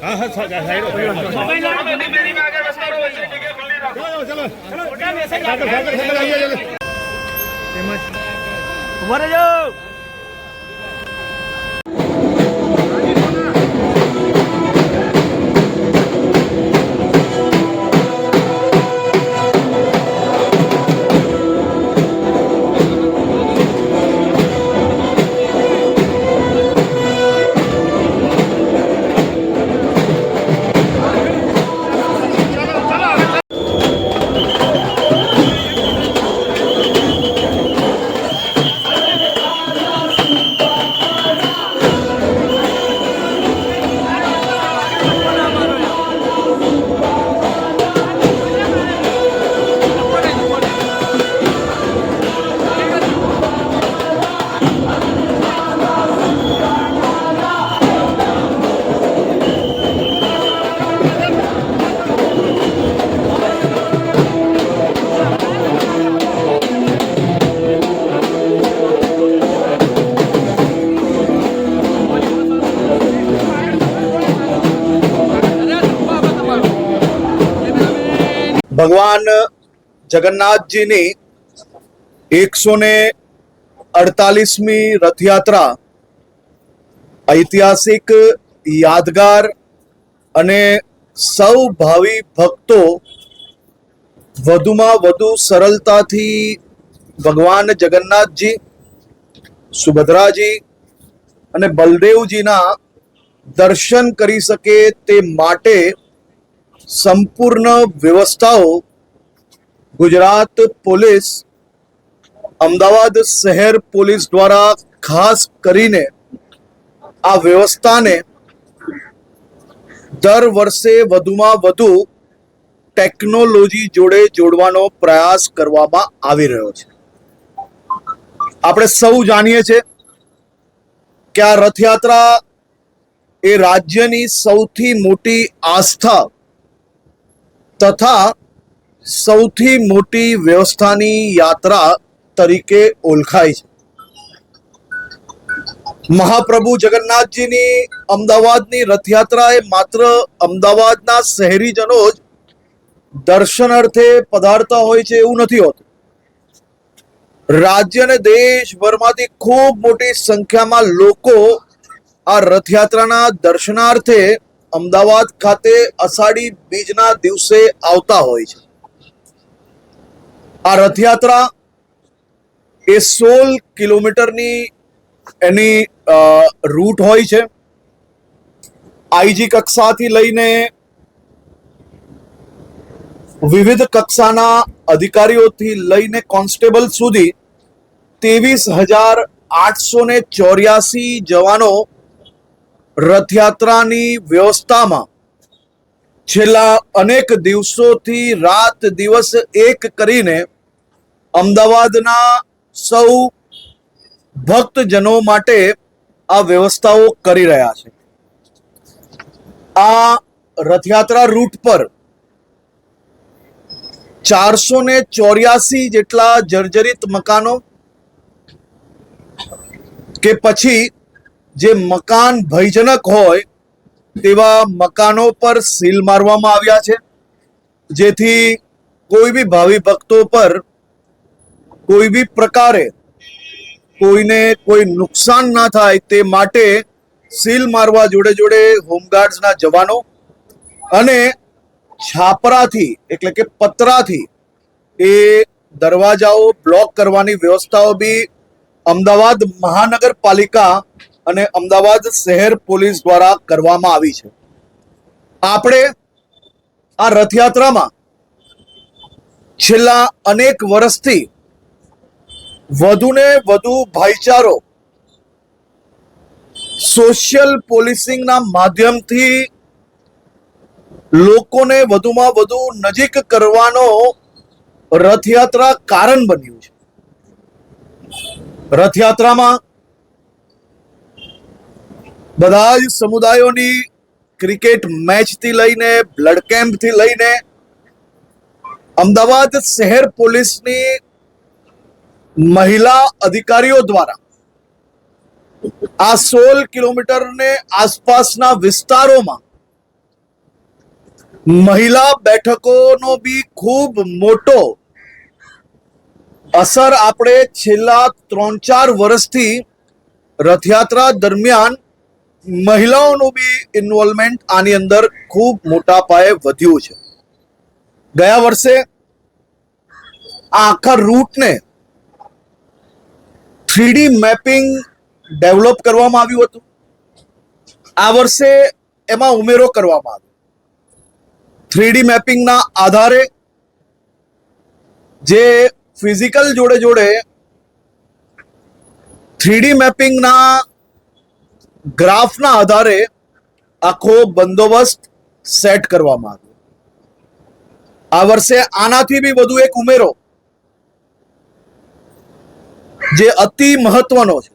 હા હા side side. ઊભા રહેજો ભગવાન જગન્નાથજીની એકસો ને અડતાલીસમી રથયાત્રા ઐતિહાસિક યાદગાર અને સૌ ભાવિ ભક્તો વધુમાં વધુ સરળતાથી ભગવાન જગન્નાથજી, સુભદ્રાજી અને બલદેવજીના દર્શન કરી શકે તે માટે સંપૂર્ણ વ્યવસ્થાઓ ગુજરાત પોલીસ, અમદાવાદ શહેર પોલીસ દ્વારા ખાસ કરીને આ વ્યવસ્થાને દર વર્ષે વધુમાં વધુ ટેકનોલોજી જોડે જોડવાનો પ્રયાસ કરવામાં આવી રહ્યો છે. આપણે સૌ જાણીએ છીએ કે આ રથયાત્રા એ રાજ્યની સૌથી મોટી આસ્થા તથા સૌથી મોટી વ્યવસ્થાની યાત્રા તરીકે ઓળખાય છે. મહાપ્રભુ જગન્નાથજીની અમદાવાદની રથયાત્રા એ માત્ર અમદાવાદના શહેરીજનો જ દર્શનાર્થે પધારતા હોય છે એવું નથી હોતું. રાજ્ય અને દેશભરમાંથી ખૂબ મોટી સંખ્યામાં લોકો આ રથયાત્રાના દર્શનાર્થે અમદાવાદ ખાતે અષાઢી બીજના દિવસે આવતા હોય છે. આ રથયાત્રા એ સોળ કિલોમીટરની એની રૂટ હોય છે. આઈજી કક્ષાથી લઈને વિવિધ કક્ષાના અધિકારીઓથી લઈને કોન્સ્ટેબલ સુધી ત્રેવીસ હજાર આઠસો ને ચોર્યાસી જવાનો રથયાત્રાની વ્યવસ્થામાં છેલ્લા અનેક દિવસોથી રાત દિવસ એક કરીને અમદાવાદના સૌ ભક્તજનો માટે આ વ્યવસ્થાઓ કરી રહ્યા છે. આ રથયાત્રા રૂટ પર ચારસો ને ચોર્યાસી જેટલા જર્જરિત મકાનો કે પછી જે મકાન ભયજનક હોય, તેવા મકાનો પર સીલ મારવામાં આવ્યા છે. જેથી કોઈ બી ભાવિ ભક્તો પર કોઈ બી પ્રકારે કોઈને કોઈ નુકસાન ના થાય તે માટે સીલ મારવા જોડે જોડે હોમગાર્ડ્સના જવાનો અને છાપરાથી એટલે કે પતરાથી એ દરવાજાઓ બ્લોક કરવાની વ્યવસ્થાઓ બી અમદાવાદ મહાનગરપાલિકા અને અમદાવાદ શહેર પોલીસ દ્વારા કરવામાં આવી છે. આપણે આ રથયાત્રામાં છેલ્લા અનેક વર્ષથી વધુને વધુ ભાઈચારો સોશિયલ પોલીસિંગના માધ્યમથી લોકોને વધુમાં વધુ નજીક કરવાનો રથયાત્રા કારણ બન્યું છે. રથયાત્રામાં બધા જ સમુદાયોની ક્રિકેટ મેચથી લઈને બ્લડ કેમ્પથી લઈને અમદાવાદ શહેર પોલીસની મહિલા અધિકારીઓ દ્વારા આ સોળ કિલોમીટરને આસપાસના વિસ્તારોમાં મહિલા બેઠકોનો બી ખૂબ મોટો અસર આપણે છેલ્લા ત્રણ ચાર વર્ષથી રથયાત્રા દરમિયાન મહિલાઓનું બી ઇન્વોલ્વમેન્ટ આની અંદર ખૂબ મોટા પાયે વધ્યું છે. ગયા વર્ષે આ આખા રૂટને થ્રીડી મેપિંગ ડેવલપ કરવામાં આવ્યું હતું. આ વર્ષે એમાં ઉમેરો કરવામાં આવ્યો. થ્રીડી મેપિંગના આધારે જે ફિઝિકલ જોડે જોડે થ્રીડી મેપિંગના ગ્રાફના આધારે આખો બંદોબસ્ત સેટ કરવામાં આવ્યો. આ વર્ષે આનાથી બી વધુ એક ઉમેરો જે અતિ મહત્વનો છે.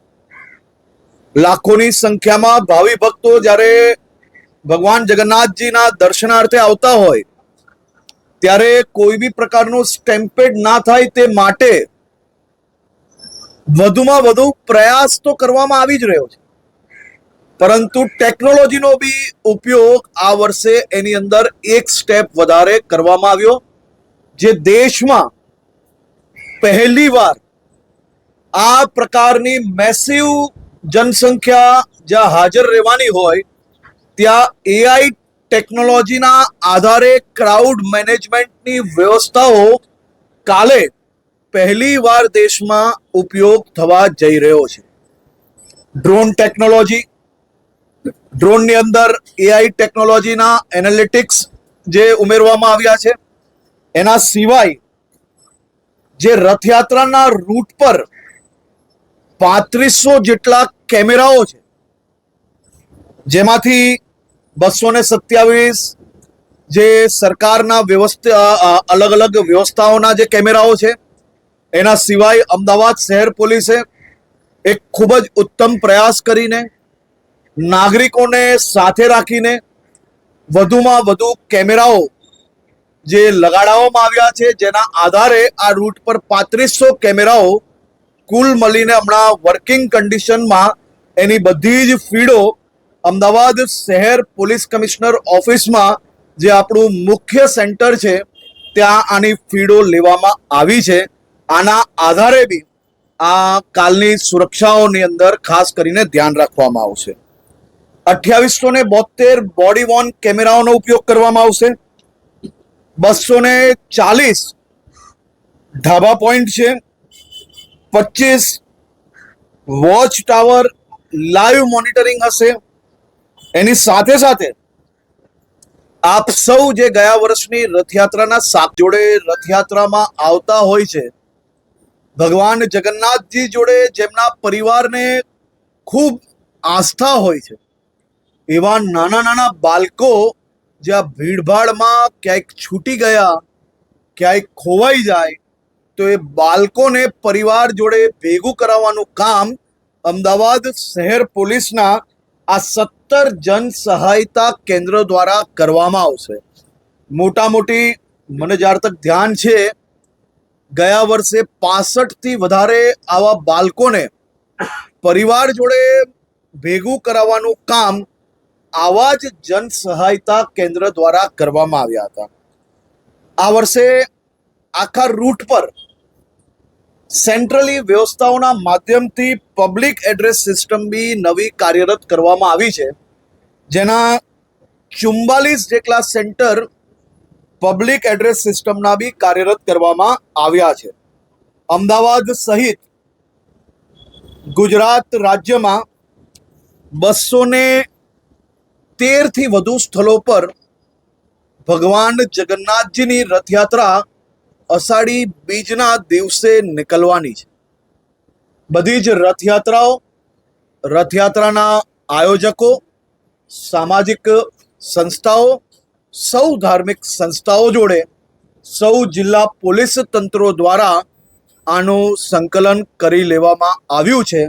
લાખોની સંખ્યામાં ભાવિ ભક્તો જ્યારે ભગવાન જગન્નાથજીના દર્શનાર્થે આવતા હોય, ત્યારે કોઈ બી પ્રકારનું સ્ટેમ્પેડ ના થાય તે માટે વધુમાં વધુ પ્રયાસ તો કરવામાં આવી જ રહ્યો છે. પરંતુ ટેકનોલોજીનો બી ઉપયોગ આ વર્ષે એની અંદર એક સ્ટેપ વધારે કરવામાં આવ્યો, જે દેશમાં પહેલીવાર આ પ્રકારની મેસિવ જનસંખ્યા જ્યાં હાજર રહેવાની હોય, ત્યાં એઆઈ ટેકનોલોજીના આધારે ક્રાઉડ મેનેજમેન્ટની વ્યવસ્થાઓ કાલે પહેલી વાર દેશમાં ઉપયોગ થવા જઈ રહ્યો છે. ડ્રોન ટેકનોલોજી ડ્રોનની અંદર એઆઈ ટેકનોલોજીના એનાલિટિક્સ જે ઉમેરવામાં આવ્યા છે, એના સિવાય જે રથયાત્રાના રૂટ પર પાંત્રીસો જેટલા કેમેરાઓ છે, જેમાંથી બસો ને સત્યાવીસ જે સરકારના વ્યવસ્થા અલગ અલગ વ્યવસ્થાઓના જે કેમેરાઓ છે, એના સિવાય અમદાવાદ શહેર પોલીસે એક ખૂબ જ ઉત્તમ પ્રયાસ કરીને નાગરિકોને સાથે રાખીને વધુમાં વધુ કેમેરાઓ જે લગાડવામાં આવ્યા છે, જેના આધારે આ રૂટ પર પાંત્રીસો કેમેરાઓ કુલ મળીને હમણાં વર્કિંગ કન્ડિશનમાં એની બધી જ ફીડો અમદાવાદ શહેર પોલીસ કમિશનર ઓફિસમાં જે આપણું મુખ્ય સેન્ટર છે, ત્યાં આની ફીડો લેવામાં આવી છે. આના આધારે બી આ કાલની સુરક્ષાઓની અંદર ખાસ કરીને ધ્યાન રાખવામાં આવશે. અઠ્યાવીસો ને બોતેર બોડી વોર્ન કેમેરાઓનો ઉપયોગ કરવામાં આવશે. બસો ને ચાલીસ ઢાબા પોઈન્ટ છે. પચીસ વોચ ટાવર લાઈવ મોનિટરિંગ હશે. એની સાથે સાથે આપ સૌ જે ગયા વર્ષની રથયાત્રાના સાપ જોડે રથયાત્રામાં આવતા હોય છે, ભગવાન જગન્નાથજી જોડે જેમના પરિવારને ખૂબ આસ્થા હોય છે એવા નાના નાના બાળકો જ્યાં ભીડભાડમાં ક્યાંક છૂટી ગયા, ક્યાંક ખોવાઈ જાય, તો એ બાળકોને પરિવાર જોડે ભેગું કરાવવાનું કામ અમદાવાદ શહેર પોલીસના આ સત્તર જન સહાયતા કેન્દ્ર દ્વારા કરવામાં આવશે. મોટા મોટી મને જ્યાર તક ધ્યાન છે, ગયા વર્ષે પાસઠથી વધારે આવા બાળકોને પરિવાર જોડે ભેગું કરાવવાનું કામ આવા જ જન સહાયતા કેન્દ્ર દ્વારા કરવામાં આવ્યા હતા. આ વર્ષે આખા રૂટ પર સેન્ટ્રલી વ્યવસ્થાઓના માધ્યમથી પબ્લિક એડ્રેસ સિસ્ટમ બી નવી કાર્યરત કરવામાં આવી છે. જેના ચુમ્બાલીસ જેટલા સેન્ટર પબ્લિક એડ્રેસ સિસ્ટમના બી કાર્યરત કરવામાં આવ્યા છે. અમદાવાદ સહિત ગુજરાત રાજ્યમાં બસો ને તેરથી વધુ સ્થળો પર ભગવાન જગન્નાથજીની રથયાત્રા અષાઢી બીજના દિવસે નીકળવાની છે. બધી જ રથયાત્રાઓ, રથયાત્રાના આયોજકો, સામાજિક સંસ્થાઓ, સૌ ધાર્મિક સંસ્થાઓ જોડે સૌ જિલ્લા પોલીસ તંત્રો દ્વારા આનું સંકલન કરી લેવામાં આવ્યું છે.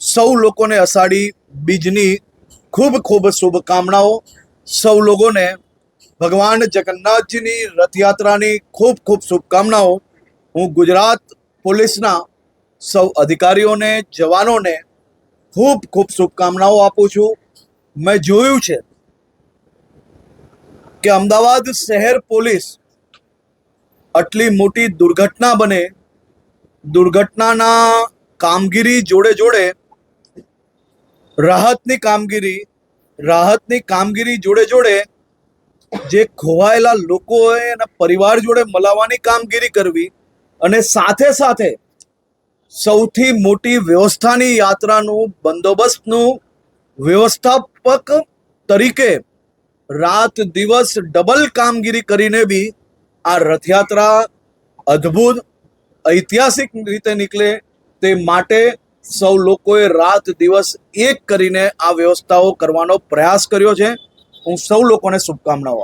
સૌ લોકોને અષાઢી બીજની ખૂબ ખૂબ શુભકામનાઓ સૌ લોકોને ભગવાન જગન્નાથજીની રથયાત્રાની ખૂબ ખૂબ શુભકામનાઓ. હું ગુજરાત પોલીસના સૌ અધિકારીઓને, જવાનોને ખૂબ ખૂબ શુભકામનાઓ આપું છું. મેં જોયું છે કે અમદાવાદ શહેર પોલીસ આટલી મોટી દુર્ઘટના બને. દુર્ઘટનાના કામગીરી જોડે જોડે રાહતની કામગીરી રાહતની કામગીરી જોડે જોડે જે ખોવાયેલા લોકોએ એના પરિવાર જોડે મલાવવાની કામગીરી કરવી અને સાથે સાથે સૌથી મોટી વ્યવસ્થાની યાત્રાનું બંદોબસ્તનું વ્યવસ્થાપક તરીકે રાત દિવસ ડબલ કામગીરી કરીને બી આ રથયાત્રા અદ્ભુત, ઐતિહાસિક રીતે નીકળે તે માટે સૌ લોકોએ રાત દિવસ એક કરીને આ વ્યવસ્થાઓ કરવાનો પ્રયાસ કર્યો છે. હું સૌ લોકોને શુભકામનાઓ